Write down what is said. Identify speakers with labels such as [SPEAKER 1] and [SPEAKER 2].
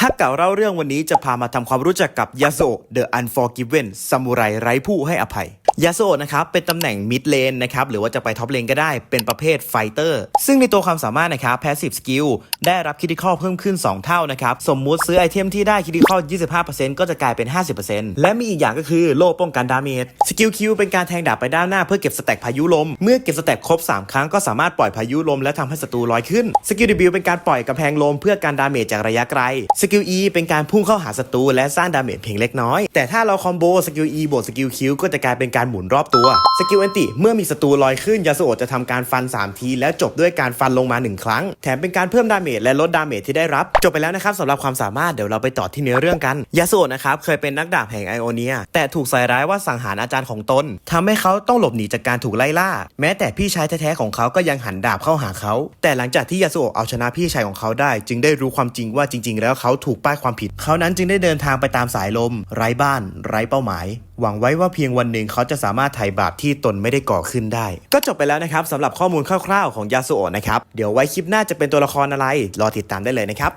[SPEAKER 1] ฮักเก่าเล่าเรื่องวันนี้จะพามาทำความรู้จักกับยาโซเดอะอันฟอร์กิเวนซามูไรไร้ผู้ให้อภัย ยาโซนะครับเป็นตำแหน่งมิดเลนนะครับหรือว่าจะไปท็อปเลนก็ได้เป็นประเภทไฟเตอร์ซึ่งในตัวความสามารถนะครับแพสซีฟสกิลได้รับคิด i คอลเพิ่มขึ้น 2 เท่านะครับสมมุติซื้อไอเทมที่ได้คิด i คอล25%ก็จะกลายเป็น 50%และมีอีกอย่างก็คือโล่ป้องกันดาเมจสกิลคิวเป็นการแทงดาบไปด้านหน้าเพื่อเก็บสแต็กพายุลม เมื่อเก็บสแต็กครบ 3 ครั้งก็สามารถปล่อยพายุลมและทำให้ศัตรูลอยขึ้นสกิล W เป็นการปล่อยกำแพงลมเพื่อการดาเมจจากระยะไกลสกิล E เป็นการพุ่งเข้าหาศัตรูและสร้างดาเมจเพียงเล็กน้อย แต่ถ้าเราคอมโบสกิล E บวกสกิล Q ก็จะกลายเป็นการหมุนรอบตัว สกิล a อนติเมื่อมีศัตรูลอยขึ้นยาสุโอะจะทำการฟัน 3 ที แล้วจบด้วยการฟันลงมา 1 ครั้ง แถมเป็นการเพิ่มดาเมจและลดดาเมจที่ได้รับ จบไปแล้วนะครับสำหรับความสามารถเดี๋ยวเราไปต่อที่เนื้อเรื่องกันยาสุโอะนะครับเคยเป็นนักดาบแห่งไอโอเนีย แต่ถูกใส่ร้ายว่าสังหารอาจารย์ของตนทำให้เขาต้องหลบหนีจากการถูกไล่ล่า แม้แต่พี่ชายแท้ๆของเขาก็ยังหันดาบเข้าหาเขา แต่หลังจากที่ยาสุโอะเอาชนะพี่ชายของเขาได้ จึงได้รู้ความจริงว่าจริง ๆ แล้วเขาถูกป้ายความผิด เขานั้นจึงได้เดินทางไปตามสายลม ไร้บ้าน ไร้เป้าหมายหวังไว้ว่าเพียงวันหนึ่งเขาจะสามารถไถ่บาปที่ตนไม่ได้ก่อขึ้นได้ ก็จบไปแล้วนะครับสำหรับข้อมูลคร่าวๆของยาสุโอะนะครับ เดี๋ยวไว้คลิปหน้าจะเป็นตัวละครอะไร รอติดตามได้เลยนะครับ